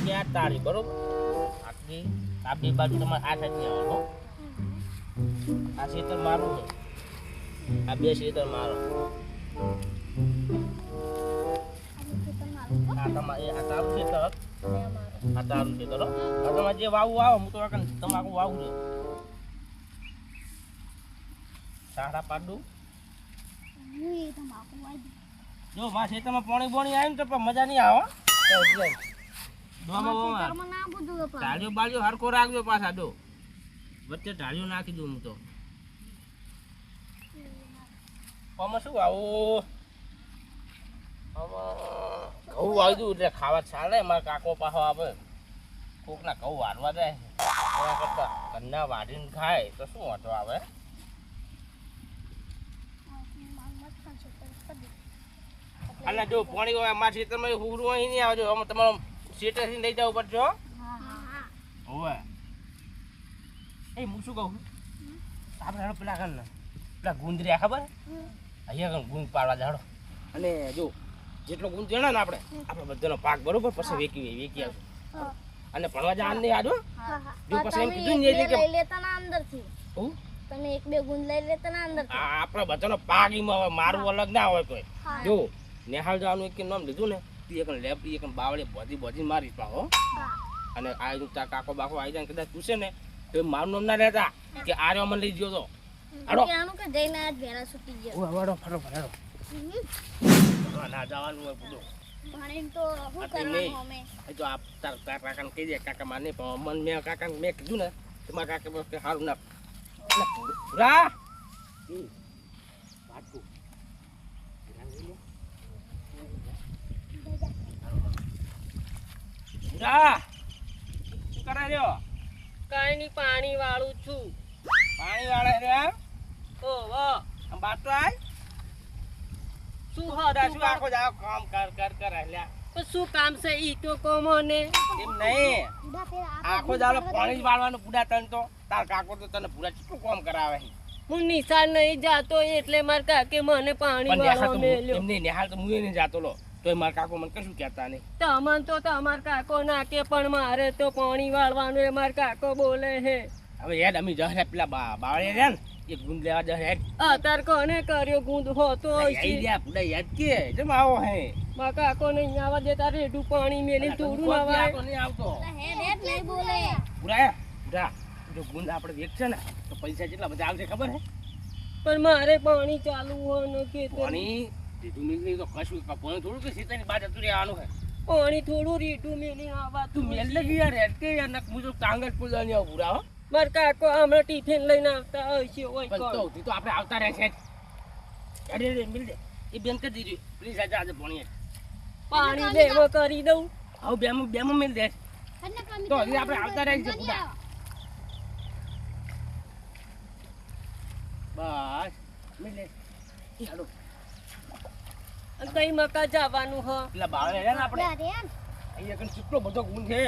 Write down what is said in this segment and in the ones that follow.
જગ્યા તારી બરોબર? આટલી આ બે બાજુ તમારે આ સાઈડ આવવાનું આ ખેતર મારું છે. આ બે ખેતર મારો. આ તમારે આ તારું ખેતર આ તારું ખેતર આ તમારે જે વાવું આવો હું તો તમાકુ વાવું છું. પાડું. જો માં ખેતરમાં પાણી બોણી આવ્યું તો મજા નહીં આવે બાળીઓ હરખો રાખજો પાછા દો. વચ્ચે ઢાળીઓ નાખી દઉં હું તો. આમાં શું આવું? આમાં ઘઉં દઉં એટલે ખાવા ચાલે મારા કાકો પાછો આવે કોકના ઘઉં વારવા જાય. એના કરતાં ઘરના વાઢીને ખાય તો શું વાંધો આવે? અને જો પાણી હોય તમે ખેતરમાં હુરું અહીં નહીં આવજો આમાં તમારો સેટરથી લઈ જવું પડશે હો. હોવે. એ હું શું કહું આપણે પેલા કર ને પેલા ગુંદર્યા ખબર? અહીંયા કણ ગુંદ પાડવા જાડો. અને જો જેટલો ગુંદ જણે ને આપણે આપણે બધાનો પાક બરોબર પછી વેકી વેકી આવશું અને ભણવા જવાનું નહીં આજો જો પછી એમ કીધું ને કે લઈ લેતા ના અંદરથી હું? તમે એક બે ગુંદ લઈ લેતા ના અંદર આપણા બધાનો પાક એમાં હોય મારું અલગ ના હોય કોઈ. જો નેહાલ જવાનું એક નામ લીધું ને એ એક લેબ એક બાવળે બધી બધી મારી પા અને આ જો તાર કાકો બાકો આવી જાય કદાચ પૂછે ને તો એ મારું નામ ના રહેતા કે આર્યો મને લઈ ગયો તો. હાડો કે જઈને આજ ભેળા છૂટી ગયા. ઓ હવાડો ફરો ફરો ના જવાનું હોય પૂરો ભણીને તો શું કરવાનું અમે? એ આપ તાર તાર કાકાને કહી દે કાકા માને પણ મન મેં કાકાને મેં કીધું ને તમારા મારા કાકા કે સારું ના. ના, પૂરા હમ. વાટકું. પૂરા લઈ લે. પૂરા શું કરે રહ્યો? કઈ ની પાણી વાળું છું. પાણી વાળે રે ઓ બાટો આય? શું બધા હતું શું આખો જાવ કામ કર કર કર હેલ્યા તો શું કામ છે ઈ તો કહો મને. એમ નહીં. આખો દાડો પાણી વાળવાનું પૂરા તને તો. તાર કાકો તો તને પૂરા કેટલું કામ કરાવે હું નિશાળ નહીં જાતો એટલે માર કાકે મને પાણી વાળવા તો હું- મેલ્યો. એમ નહીં નેહાલ તો હું એ નહીં જાતો લો. તોય મારા કાકો મને કશું કહેતા નહીં. તમન તો તમાર કાકો નાકે પણ મારે તો પાણી વાળવાનું એ માર કાકો બોલે હે હવે યાદ અમે જહરે પેલા બાવળે રહ્યા ને એ ગુંદ લેવા જહરે અતાર કોને કર્યો ગુંદ? હોતો ગયા યાદ કે? જેમ આવો હે. માર કાકો નહીં આવવા દેતા રેડું પાણી મેલી થોડું નવાય. આવતો નહીં આવતો. હેડ હેડ નહીં બોલે. પૂરા જા. જો ગુંદ આપણે વેચશે ને તો પૈસા કેટલા બધા આવશે ખબર હે? પણ મારે પાણી ચાલુ હોય ને કે પાણી તો કશું પાણી થોડું કે સીતાની બાદ જતું રહેવાનું હે. પાણી થોડું રેડું મેલી આવવા તું મેલ લગી યાર હેડ યાર નક મુજો ટાંગર પૂજાની આવ હો. માર કાકો હમણાં ટિફિન લઈને આવતા હશે ઓય પણ તો તો આપણે આવતા રહેશે જ. અરે રે મિલ દે. એ બેન કરી દીધી. પ્લીઝ આજે આજે પાણી પાણી લેવો કરી દઉં. આવ બેમાં બેમાં મિલ દે. તો હજી આપણે આવતા રહી છે પૂરા બસ. મિલ દે. ચાલો. અને કઈ મકા જવાનું હ? એટલે બાળને રહ્યા ને આપણે? અહીંયા કણ કેટલો બધો ગુણ છે.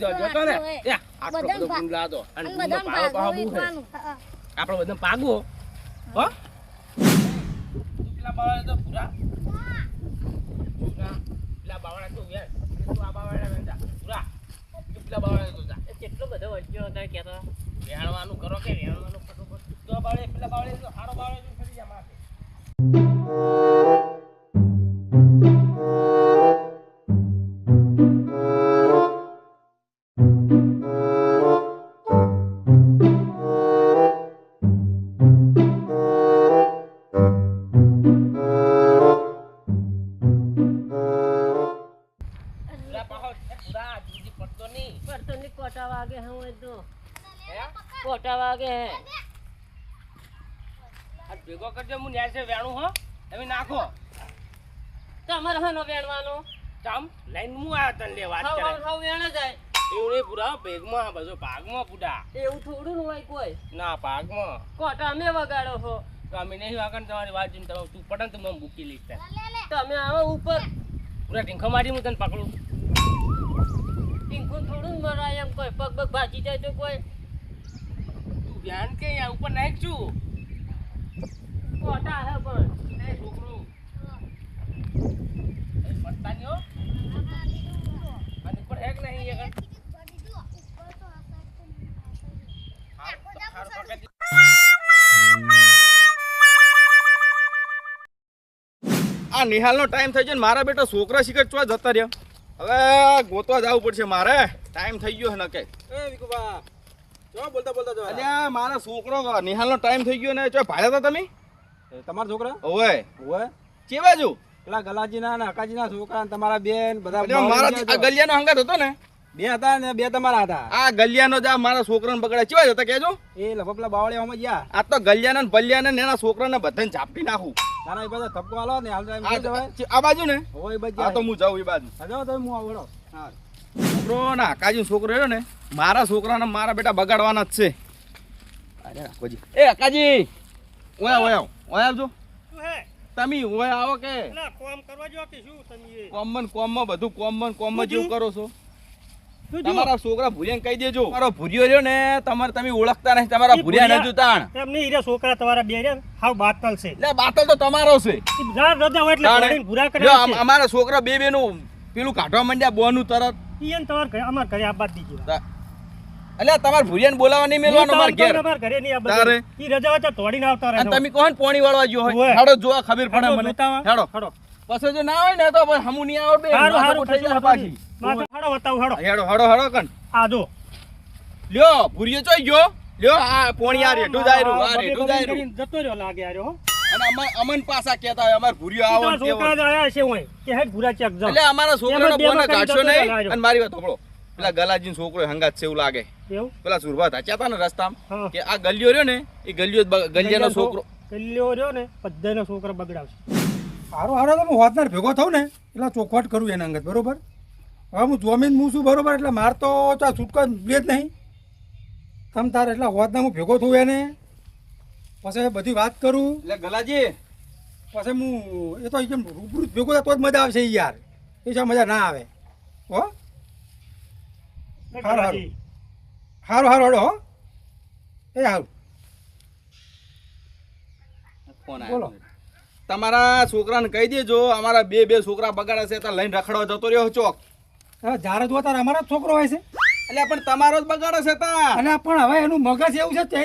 જો જોતો ને. આટલો એ આટલો બધો ગુણ લાદો. અને બધાને પાવો પાવો બહુ છે. આપણો બધા પાગવો હો? પેલા બાળ તો પૂરા? પૂરા. પેલા બાવળે તો આ બાવળે પૂરા. પેલા બાવળે તો જા. કેટલો બધો વચ્ચે હતા કેતા વેણવાનું કરો કે વેણવાનું કરો તો બાવળે પેલા બાવળે તો હારો બાવળે તો ફરી જા માથે. ભેગો કરજો હું ન્યાય છે વેણું હો. તમે નાખો. તમારે હનો વેણવાનો? કામ લાઈન હું આ તને લે વાત કરે. હાવ વેણે જાય. એવું નહીં પૂરા ભેગમાં બધો ભાગમાં પૂરા. એવું થોડું ન હોય કોઈ. ના ભાગમાં. કોટા અમે વગાડો હો. અમે નહીં વાગણ તમારી વાત જોઈને તમે તું પડે તો મને મૂકી લઈશ. તમે આવો ઉપર. પૂરા ઢીંખો મારી હું તને પકડું. ટીંકું થોડું મરાય એમ કોઈ. પગ પગ ભાજી જાય તો કોઈ. તું ધ્યાન કે ઉપર નાખ છું. કોટા હે પણ. છોકરું. મસ્તાનીઓ અને ઉપર નિહાલનો ટાઈમ થઈ ગયો ને મારા બેટા છોકરા શીખર ચોવા જતા રહ્યા? હવે ગોતવા જવું પડશે મારે. ટાઈમ થઈ ગયો ને કે. બોલતા બોલતા અલ્યા મારા છોકરો નિહાલનો ટાઈમ થઈ ગયો ને ચો ભાડ્યા હતા તમે? તમારા છોકરા? ઓય ઓય ચેવા જો પેલા ગલાજીના ને અકાજીના છોકરા ને તમારા બેન બધા મારા બાવળિયા. ગલિયાનો હંગાત હતો ને? બે હતા ને બે તમારા હતા. આ ગલિયાનો જ આ મારા છોકરાને પકડે ચેવા જતા કેજો એ લગભગ પેલા બાવળિયામાં ગયા. આ તો ગલિયાના ને પલિયાને ને એના છોકરાને બધાને ઝાપટી નાખું. તારા એ બધા ધબકો આલો ને હાલ તો આ જવાય. આ બાજુ ને? હોય એ બાજુ આ તો હું જાઉં એ બાજુ. હા, જાઓ તમે હું આવડો હા. છોકરો ના કાજુ છોકરો રહ્યો ને મારા છોકરાને મારા બેટા બગાડવાના જ છે. અરે અકાજી એ અકાજી ઓયા ઓયા ઓયા આવજો. આવજો તમે હોય આવો કે? કોમ કરવા જો કે શું તમે કોમન કોમમાં બધું કોમન કોમમાં જેવું કરો છો? તમારા છોકરા ભૂરિયાને કહી દેજો. મારો ભૂરિયો રહ્યો ને તમારે તમે ઓળખતા નહીં તમારા ભૂરિયા નથી તાણ એમ નહીં છોકરા તમારા બે રે હાવ બાતલ છે. એટલે બાતલ તો તમારો છે. ઈ રજા હોય એટલે તાણે. ભૂરા કરે અમારા છોકરા બે બેનું પેલું કાઢવા માંડ્યા બોનું તરત. ઈ એને તમારા ઘરે અમારા ઘરે આબાદ દીધી તા- એટલે તમારે ભૂરિયાને બોલાવા નહીં મેલવાનો માર ઘેર તમાર ઘરે નહીં આ તારે. ઈ રજા હોય તોડી ના આવતા અને તમે કોણ પોણી વાળવા જો હોય હાડો હેડો જોવા ખબર પડે મને હાડો. હેડો હેડો. પછી જો ના હોય ને તો ભાઈ હમુ નહીં આવડે હાડો પર થઈ જાય પાછી. હેડો હાડો હાડો હાડો હેડો હેડો કન આ જો. લ્યો ભુરિયો ચોઈ ગયો લ્યો આ પોણી આ રેટું જાય રહ્યું આ બબે રેટું બબે જાય રહ્યું કરીને જતો રહ્યો લાગે આ રહ્યો, હો. અને અમાર અમન પાસા કહેતા હોય અમાર ભૂરિયો આવો ને તેવો. છોકરા આયા છે હોય કે હેડ ભૂરા ચેક. એટલે અમારા છોકરાનો બોને કાઢશો નહીં અને મારી વાત સાંભળો પેલા ગલાજીનો છોકરો હંગાત છે એવું લાગે. એવું? પેલા સુરભા થાચ્યા હતા ને રસ્તામાં હા. કે આ ગલિયો રહ્યો ને એ ગલિયો ગલિયાનો છોકરો ગલિયો રહ્યો ને બધાયનો છોકરો બગડાવશે. હારો હારો તમે હોતનાર ભેગો થઉં ને એટલે ચોખવટ કરું એના અંગત બરોબર? હવે હું જોમીન હું છું બરોબર? એટલે માર તો ચા છૂટકો લે જ નહીં. તમ તાર એટલે હોતના હું ભેગો થઉં એને. પછી બધી વાત કરું. એટલે ગલાજી. પછી હું એ તો એકદમ રૂબરૂ જ ભેગો થાય તો જ મજા આવશે યાર. એ છે મજા ના આવે. હો? હારું, હારું. હારું. હારું હડો હો. એ સારું ફોન બોલો. તમારા છોકરાને કહી દેજો અમારા બે બે છોકરા બગાડે છે તો લઈને રખડવા જતો રહ્યો ચોક જયારે જો તારે અમારા છોકરો હોય છે. એટલે પણ તમારો જ બગાડે છે તાં અને પણ હવે એનું મગજ એવું છે તે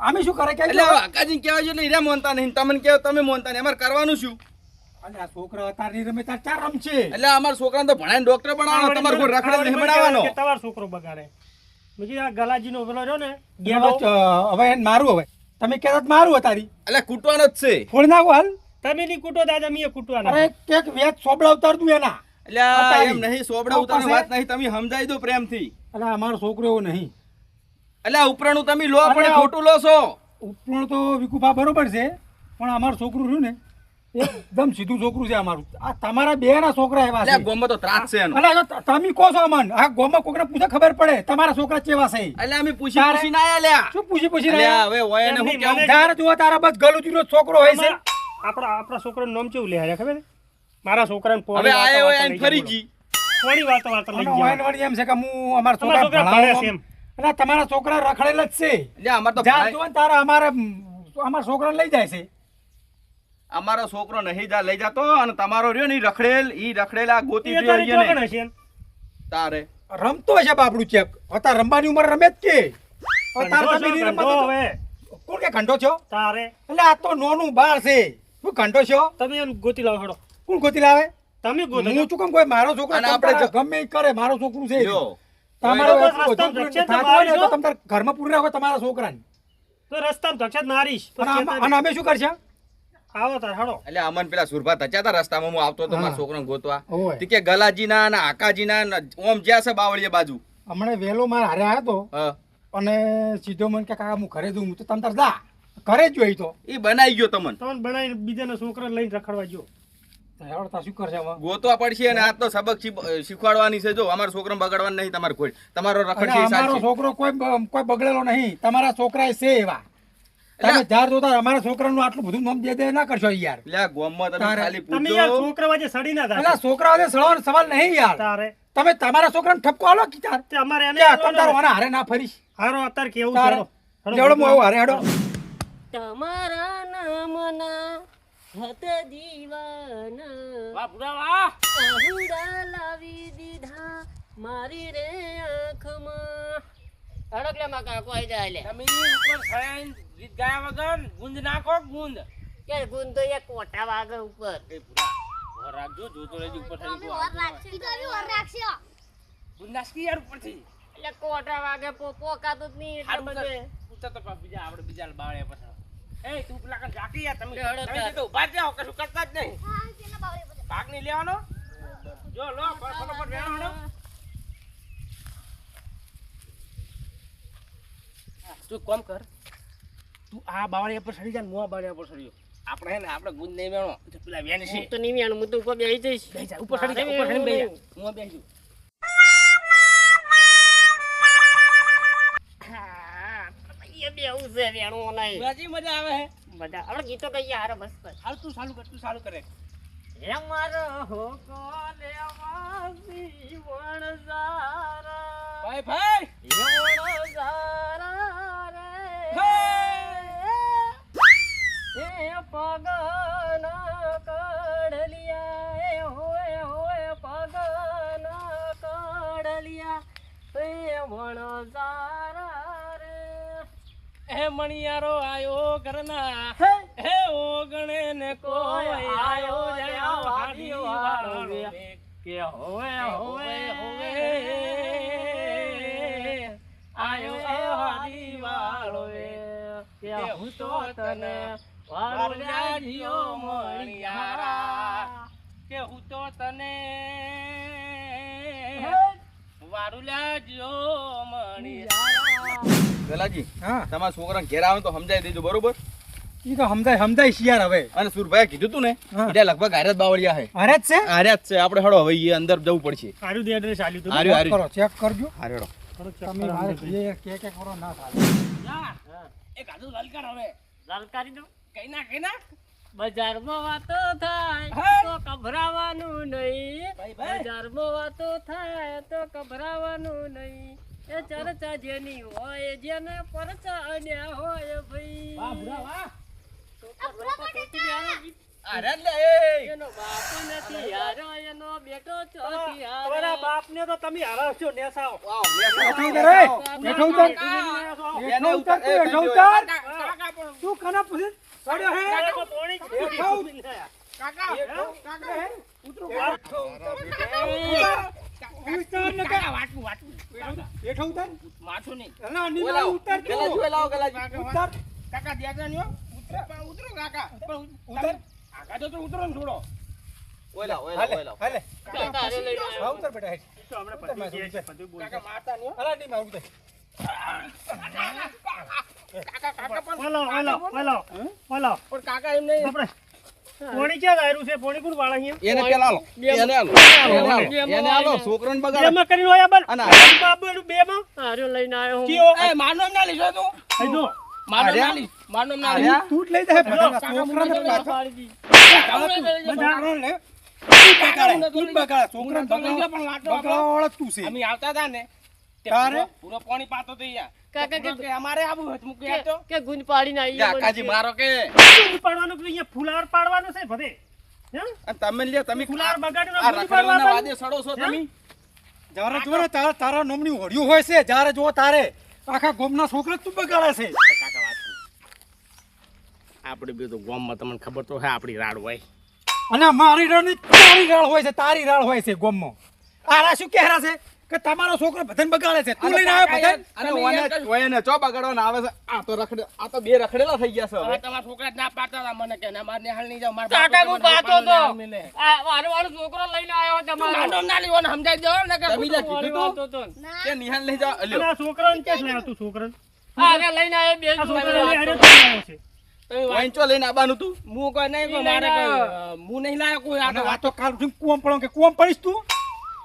અમે શું કરે કે એટલે આકાજી કહેવાય છે એટલે હીરા મોનતા નહીં. તમને કહેવાય તમે મોનતા નહીં. અમારે કરવાનું શું? અને આ છોકરા તાર રમે તાર ચાર રમશે એટલે અમારા છોકરાને તો ભણાઈને ડોક્ટર બનાવવાનો તમારે કોઈ રખડે નહીં બનાવવાનો કે તમારો છોકરો બગાડે. બીજી આ ગલાજીનો પેલો રહ્યો ને હવે હવે એને મારું હવે. તમે કહેતા મારું તારી એટલે કૂટવાનો જ છે. ફોડ નાખો હાલ. તમે ની કૂટો દાદા મીએ કૂટવાના. અરે કેક વેચ સોબડા ઉતારતું એના. એટલે એમ નહીં સોબડા તો વાત નહીં તમે સમજાઈ દો પ્રેમથી. એટલે અમારો છોકરો એવો નહીં. એટલે ઉપરાણું તમે લો પણ ખોટું લો છો. ઉપરણ તો વિકુભા બરોબર છે પણ અમારું છોકરું રહ્યું ને એકદમ સીધું છોકરું છે અમારું. આ તમારા બે ના છોકરા એવા છે. આ તો ત્રાસ છે એનો. તમે કહો છો અમન આ ગોમાં કોકને પૂછે ખબર પડે તમારા છોકરા કેવા છે? એટલે અમે પૂછી પૂછી ના આયા શું પૂછી પૂછી ના હવે હોય એને હું કેમ કેવું? જો તારા બસ ગલુતીનો છોકરો હોય છે. આપણા આપણા છોકરાનું નામ કેવું લે ખબર છે? મારા છોકરાને પોણી હવે વાર્તા હોય એમ ફરી ગઈ. પોણી વાર્તા વાર્તા લઈ ગયા વાઈન વાળી એમ છે કે હું અમારા છોકરા છોકરા છે એમ. તમારા છોકરા રખડેલા જ છે. અમાર તો તારા અમારે અમારા છોકરા લઈ જાય છે. અમારો છોકરો નહીં જા લઈ જાતો અને તમારો રહ્યો ને ઈ રખડેલ ઈ રખડેલા ગોતી એ રહ્યો તારી. ને. રમતો હશે બાપડું ચેક. અત્યારે રમવાની ઉંમર રમે જ કે. અતાર તમે નહીં છો, રમવા ઘંટો તો- હવે. કોણ કે ઘંટો છો? તારે. એટલે આ તો નોનું બાર છે. શું ઘંટો છો? તમે એમ ગોતી લાવો હડો. કોણ ગોતી લાવે? તમે ગોતી હું ચૂકમ કોઈ મારો છોકરો અને આપણે ગમે કરે મારો છોકરું છે. જો. તમારો ને ઘરમાં પૂરી રાખો તમારા છોકરાને. તો રસ્તામાં ધક્ષા જ મારીશ. અને અમે શું કરશે? આવો તાર હેડો એટલે અમન પેલા સુરભા થયા હતા રસ્તામાં હું આવતો હતો મારા છોકરાને ગોતવા. તે કે ગલાજીના અને આકાજીના ઓમ જ્યાં છે બાવળીએ બાજુ. હમણાં વહેલો મારે હારે આવ્યો હતો અને સીધો મને કે કાકા હું ઘરે જઉં હું તો તમ તાર જા. ઘરે જ જોઈ તો. ઈ બનાઈ ગયો તમને. તમને બનાવીને બીજાના છોકરા લઈને રખડવા ગોતવા પડશે અને આ તો સબક શીખ- શીખવાડવાની છે. જો અમારા છોકરો બગાડવાનું નહીં તમારે કોઈ. તમારો સાચી. છોકરો કોઈ કોઈ બગડેલો નહીં. તમારા છોકરા છે એવા. તમે જાર જોતા અમારા છોકરાનું આટલું બધું નામ દે દે ના કરશો યાર. એટલે આ તમે તારે- ખાલી તમે યાર છોકરા વચ્ચે સડી ના એટલે થાય છોકરાઓ સવાલ સવાલ નહીં યાર. તારે. તમે તમારા છોકરાને ઠપકો આલો કે યાર તે અમારે એને કે આ તમ હારે ના ફરીશ. હારો અત્યારે કેવું છે? લેવડો હું હારે હેડો. તમારા નામના હત દીવાના વાહ આહુડા લાવી દીધા મારી રે આંખમાં. અડકલે માં કાકો આઈ જાય લે. તમે ઉપર છાયાઈને ગીત ગાયા વગર ગુંદ નાખો ગુંદ? કે ગુણ તો એક કોટા વાગે ઉપર. એ પૂરા ઓર રાખજો જોતો રહેજો ઉપર થઈ ગયો ઓર રાખશે તો ઓર રાખશે. ગુંદાસકી યાર ઉપરથી? એટલે કોટા વાગે પો પોકાતું જ નહીં એટલે બધે કર. તો બીજા આપણે બીજા બાળે પછી. એ તું પેલા યાર તમે તમે તો ઊભા જાઓ કશું કરતા જ નહીં. હા તેના ભાગ નહીં લેવાનો? જો લો ફટાફટ વેણો તું કોમ કર. તું આ બાવળિયા પર સડી જા હું આ બાવળિયા પર સડ્યો આપણે ને આપણે ગુંજ નહીં વેણો. પેલા વેણ છે. તો નહીં વ્યાણું, હું તો ઉપર બેસી જઈશ. જા ઉપર સડી જા ઉપર સડી બેહી જા. હું આ બેસી જાઉં. મજા આવે મજા બધા આપણે ગીતો કહીએ હારે બસ બસ. હાલ તું સારું કર તું સારું કરે. હે મારો હોકો લેવા જીવણ સારા ભાઈ! ભાઈ એ પગના કડલિયા એ હોય હોય પગના કડલિયા. એ વણ એ રે મણિયારો આયો ઘરના. હે? ઓગણે ને કોઈ આયો જયા વાડી વાળો કે હોવે હોવે. હોવે આયો એ વાડી વાળો કે હું તો તને વાળુલા જીઓ મણિયારા. કે હું તો તને વારુલા જીઓ મણિયારા. વેલાજી હા. તમારા છોકરાને ઘેર આવે તો સમજાવી દેજો બરોબર? ઈ તો સમજાય સમજાય શિયાર હવે. અને સુરભાઈ કીધું તું ને. એટલે લગભગ હારે જ બાવળિયા હે. અરે છે? હારે છે. આપણે હળો હવે ઈ અંદર જવું પડશે. સારું દે એડ્રેસ આલ્યું તું. હાર્યું ચેક કરો ચેક કરજો. હારે તમે મારે જે કે કે કરો ના થાય. એક આદુ લલકાર હવે. લલકારી દો. કઈ ના કઈ ના. બજારમાં વાતો થાય તો કભરાવાનું નહીં. બજારમાં વાતો થાય તો કભરાવાનું નહીં. એ ચર્ચા જેની હોય જેને પરચા અન્યા હોય ભાઈ. વાહ લે. એનો બાપ નથી હારો એનો બેટો ચોથી તમારા બાપને તો તમે હરાવશો નેસાઓ. વાવ, નેસા. બેઠો ઉતર એ બેઠો ઉતર તું. કના પૂછે? પડ્યો હે? બેઠો ઉતર. કાકા કાકા હે? ઉતરો કાકા. ઉતર ને કાકા. વાટું વાટું. બેઠો ઉતર. માથું નહીં. અલા નીલા ઉતર ગેલા તું જોઈ લાવો, ગેલાજી. ઉતર. કાકા નહીં હો. ઉતરો કાકા. ઉતર. આગા તો તો ઉતરો ને થોડો ઓયલા ઓયલા ઓયલા હાલે લાવો. હાલે. કાકા હારે લઈને આવ્યો. હા ઉતર બેટા હેઠ. ઉતર માથે, ઉતર. કાકા મારતા નહીં હો. અલા ની ઉતર કાકા કાકા પણ હલો હલો હલો હલો પણ કાકા નહીં આપણે પોણી ક્યાં ગાયરું છે? પોણી કોણ વાળા અહીંયા? એને પેલા આલો. બે- એને આલો. બે- એને આલો. બે- એને આલો. છોકરાને બગાડો. બેમાં કરીને હોય બલ અને આ- બાબુ બે માં. હારો લઈને આવ્યો હું. કયો? એ મારનો ના લીધો તું છે. અમે આવતા હતા ને તારે? પૂરો- પૂરો પાણી પાતો તો અહીંયા. કાકા કે- કે અમારે આવું હતું મૂકી આપતો. કે- કે ગુંજ પાડીને આવી જા, કાજી મારો કે. ગુંદ પાડવાનું કે અહીંયા ફુલાર પાડવાનું છે ભદે તમે લ્યો તમે ફુલાર બગાડીને આ ગુંદ વાદે સડો છો તમે? જ્યારે જો તારા તારા નોમની હોડિયું હોય છે જ્યારે જો તારે. આખા ગોમના છોકરા તું બગાડે છે. આપણે બીજું તો ગામમાં તમને ખબર તો હે આપણી રાડ હોય. અને મારી રાળની તારી રાળ હોય છે તારી રાળ હોય છે ગોમમાં. આરા શું કહેરા છે? કે તમારો છોકરો ભજન બગાડે છે. તું લઈને આવ્યો ભજન? અને ઓને ઓને ચો બગાડવાના આવે છે? આ તો રખડે આ તો બે રખડેલા થઈ ગયા છે હવે. તમારા છોકરા ના પાડતા હતા મને કે ના માર નિહાળ નહીં જાવ મારા કાકા હું પાતો તો આ વારો વારો છોકરો લઈને આવ્યો તું તમારો. નાનો ના ને સમજાઈ દો ને કે તમે કીધું તું. કે નિહાળ નહીં જાવ? અલ્યો. આ છોકરાને કે લઈ તું છોકરાને? હા, અરે લઈને આવ્યો બે આ જોડે છોકરાને વાતો. હારે જ લઈ આવ્યો છે. વાંચો લઈને આવવાનું તું. હું કોઈ નહીં મારે. હું નહીં લાયો કોઈ આગળ. આ તો કાલ કોમ પડો કે કોમ પડીશ તું?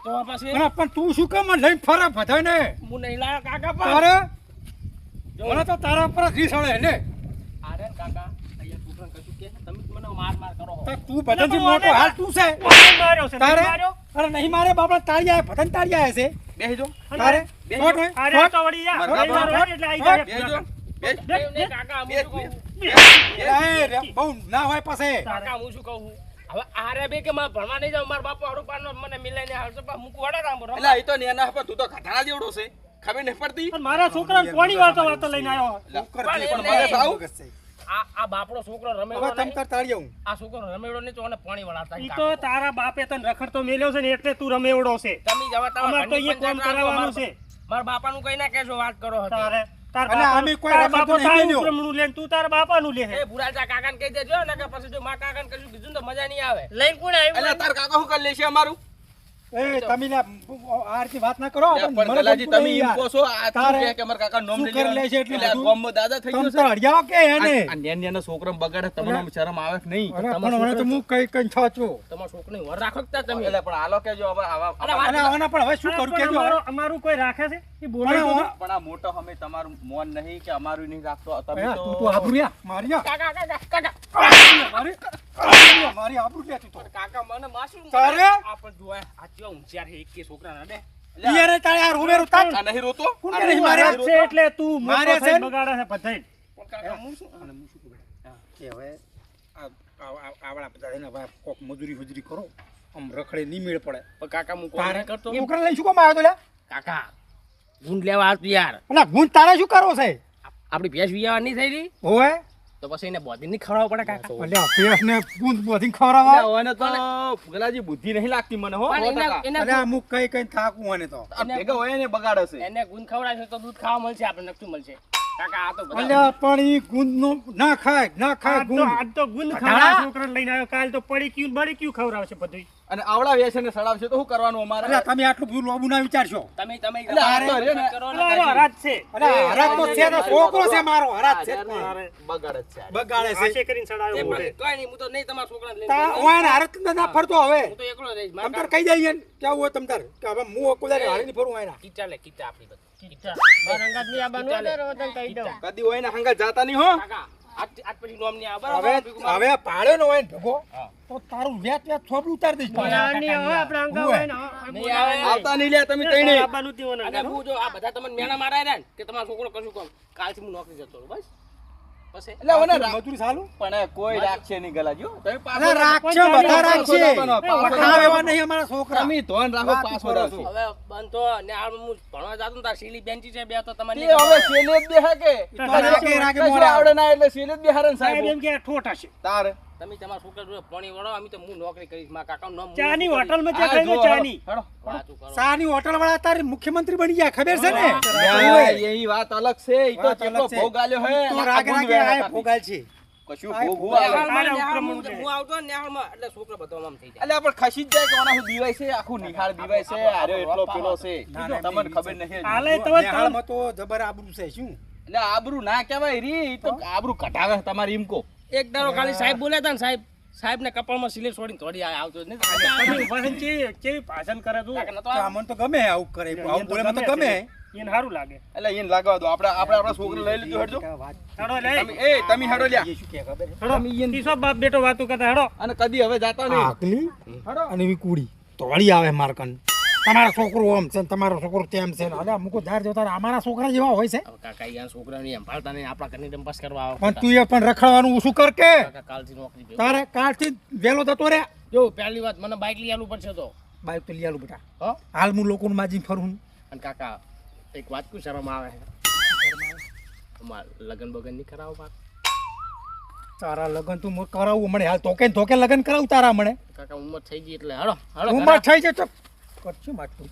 તો પછી. અને પણ તું શું કામ લઈને ફરે બધાને? હું નહીં લાયો કાકા પણ. અરે જો. મને તો તારા પર ઘી સળે ને અરે કાકા અહીંયા છોકરાને કશું કે તમે મને માર માર કરો તો તું બધાથી મોટો હાલ તું છે. માર્યો છે તારે? નહીં અરે નહીં મારે બાપડા તાળી આવે બધાને તાળી આવે છે બેસી જો તારે બહુ ના હોય પાસે કાકા હું શું કહું? હવે આરે બે કે મારે ભણવા નહીં જાવ મારા બાપુ હારું મને મિલાઈને આવશે. પણ હું કોડા રામ રમ એટલે એ તો નેના પર તું તો ખટાણા જેવડો છે. ખબર નહીં પડતી? પણ મારા છોકરાને કોની વાતો વાતો લઈને આવ્યો? પણ મારે. આ આ બાપડો છોકરો હવે રમેડો તમ નહીં. તાર તાળી આ છોકરો રમેડો નહીં તો આને પાણી વળાવતા ઈ તો તારા બાપે તને રખડતો મેલ્યો છે ને એટલે તું રમેવડો છે. તમે જવા તમારા અમારે તો કામ કરાવવાનું છે. મારા બાપાનું કઈ ના કેશો વાત કરો તારે તાર અને કોઈ નહીં ઉપરમણું તું તારા બાપાનું લે એ ભુરાજા કાકાને કહી દેજો ને કે પછી જો મા કાકાને કશું કીધું તો મજા નહીં આવે. લઈને કોણ આવ્યું એટલે તાર કાકા શું કરી લેશે અમારું? એ તમે લે વાત ના કરો પણ તમે એમ કહો છો આ શું કે અમારા કાકા નોમ શું લઈ કરી લેવાનું? લેશે એટલું એટલે આ દાદા થઈ ગયો તાર અડિયાવો કે એને? છે નેન નેના બગાડે તમને શરમ આવે કે નહીં? પણ હવે તો હું કઈ કઈ છાચું તમારા છોકરાને વર રાખો કે તમે? એટલે પણ હાલો કેજો હવે આવા અને પણ હવે શું કરું પણ કેજો અમારું કોઈ રાખે છે? એ બોલે પણ તો હવે- પણ આ મોટો અમે તમારું મોન નહીં કે અમારું નહીં રાખતો. તમે તો તું કાકા કાકા કાકા મારી આબરૂ લે તું તો. કાકા મને માસું તારે? આપણ પણ જો આ કેવા હોશિયાર છે એક કે છોકરા ના દે યાર તારે યાર હું તાજ. આ નહીં રોતો? નહીં મારે? મારે છે એટલે તું મારે છે બગાડે છે પધાઈ પણ કાકા હું? શું? અને હું શું કે હવે આ- આવડા બધા એને હવે કોક મજૂરી ફજૂરી કરો. આમ રખડે નહીં મેળ પડે. પણ કાકા હું તારે કરતો. છોકરા લઈને શું કોમ આવ્યો તો લ્યા? કાકા ગુંડ લેવા આવતો યાર. અલા, ગુંજ તારે શું કરવો છે? આપડી ભેંસ વિયાવા નહીં થઈ રહી? હોવે. તો પછી એને બોધી નહીં ખવડાવવું પડે કાકા અલ્યા પેસને ગુંજ બોધીને ખવડાવવા? ઓને તો ગલાજી બુદ્ધિ નહીં લાગતી મને હો. અલ્યા અમુક કઈ કઈ થાકું અને તો. આ ભેગા હોય ને બગાડે છે. એને ગુંદ ખવડાવશે તો દૂધ ખાવા મળશે આપણે નકશું મળશે. કાકા આ તો પણ ઈ ગુંજનું ના ખાય ના ખાય આજ તો ગુંદ ખાવા છોકરા લઈને આવ્યો કાલ તો પડી ક્યું બળી ક્યું ખવડાવશે બધું અને આવડા વેસે ને સડાવશે તો શું કરવાનું અમારે? અલ્યા તમે આટલું બધું લોબુ ના વિચારશો. તમે તમે એટલે આ તો રે ને. કરો ને અલા, અલા, હરાજ છે. અલ્યા હરાજ તો છે તો છોકરો છે મારો હરાજ છે જ આ પણ. રે બગાડે છે બગાડે છે. આશે કરીને એ ચડાવ્યો પણ નહીં હું તો નહીં તમારા છોકરાને લઈને તા ઓય હરત ના ફરતો હવે. હું તો એકલો રહીશ. તમ તાર કહી જાય કેવું હોય તમ તાર. કે હવે હું કોદારી હારી ની ફરું આયના. કીચા લે કીચા આપણી બધી. મારા આ કહી દઉં કદી હોય ને હંગા જાતા નહીં હો. કાકા. હવે બરાબર હવે હોય ભેગો? તો તારું વેત વેત થોબડું ઉતાર દઈશ ને આવતા નહીં લે તમે તઈને આ બાનું તેઓના અને હું જો આ બધા તમને મેણા મારા ને કે તમારો છોકરો કશું કામ કાલથી હું નોકરી જતો રહું બસ. પછી એટલે ઓને મજૂરી ચાલુ? પણ કોઈ રાખશે નહીં ગલાજી હો. તમે પાછો રાખશે બધા રાખશે. પાછો એવા નહીં અમારા છોકરા. તમે ધોન રાખો પાછો રાખો. હવે બંધ તો ને હાલ હું ભણવા જતો ને તાર સીલી બેન્ચી છે બે તો તમારે હવે સેલે જ બેહે કે તો રાગે રાગે આવડે ના એટલે સેલે જ બેહારે સાહેબ સાહેબ. એમ કે ઠોઠ હશે તારે. તમે તમારા છોકરા જોડે પાણી વળો અમે તો હું નોકરી કરીશ મારા કાકા નો હું ચાની હોટલમાં ચા આ ખાઈ લો જુઓ, ચાની. શાહની હોટલ વાળા તારે મુખ્યમંત્રી બની ગયા ખબર છે ને? એ વાત અલગ છે એ તો કેટલો ભોગ આલ્યો હે તો રાગ રાગે આ ભોગાલ છે કશું ભોગ આલે. આલે ઉપરમું હું આવતો ને નેહાળમાં એટલે છોકરા બધો આમ થઈ જાય. એટલે પણ ખસી જ જાય કે ઓના હું દીવાય છે? આખું નિહાળ દીવાય છે? આરે એટલો પેલો છે. તમને ખબર નહીં હાલે તો નેહાળમાં તો જબર આબરૂ છે શું? એટલે આબરૂ ના કહેવાય રી ઈ તો આબરૂ કઢાવે તમારી એમ કો એક દારો ખાલી સાહેબ બોલ્યા હતા ને સાહેબ સાહેબ ને કપાળમાં સિલેટ છોડીને થોડી આવતો જ નહીં પછી કેવી ભાષણ કરે તું? અમને તો ગમે આવું કરે આવું બોલે તો ગમે એને સારું લાગે. એટલે એને લાગવા દો આપણે આપણે આપણા છોકરો લઈ લીધું હેડજો. વાત. હેડો લે એ તમે હેડો લ્યા. શું કે ખબર? છે? હેડો તીસો બાપ બેટો વાતો કરતા હેડો. અને કદી હવે જાતા નહીં. આકલી અને વિકુડી કુડી. તોડી આવે મારકન તમારો છોકરો આમ છે તમારો છોકરો તેમ છે અરે અમુક ધાર જોતા અમારા છોકરા જેવા હોય છે. કાકા અહીંયા છોકરા ની સંભાળતા નહીં આપણા ઘરની ડંપાસ કરવા આવે. પણ તું એ પણ રખડવાનું ઓછું કર કે. કાલથી નોકરી તારે કાલથી વેલો થતો રે. જો પહેલી વાત મને બાઇક લઈ આલવું પડશે તો. બાઈક તો લઈ આલું બેટા. હાલ હું લોકો માજી ફરું. અને કાકા એક વાત કુ શરમ આવે? લગન બગન નહીં કરાવો બાપ. તારા લગન તું કરાવું મને હાલ તોકે તો કે લગન કરાવું તારા મને કાકા ઉંમર થઈ ગઈ એટલે હળો ઉંમર થઈ જાય થઈ કરશું માટલું.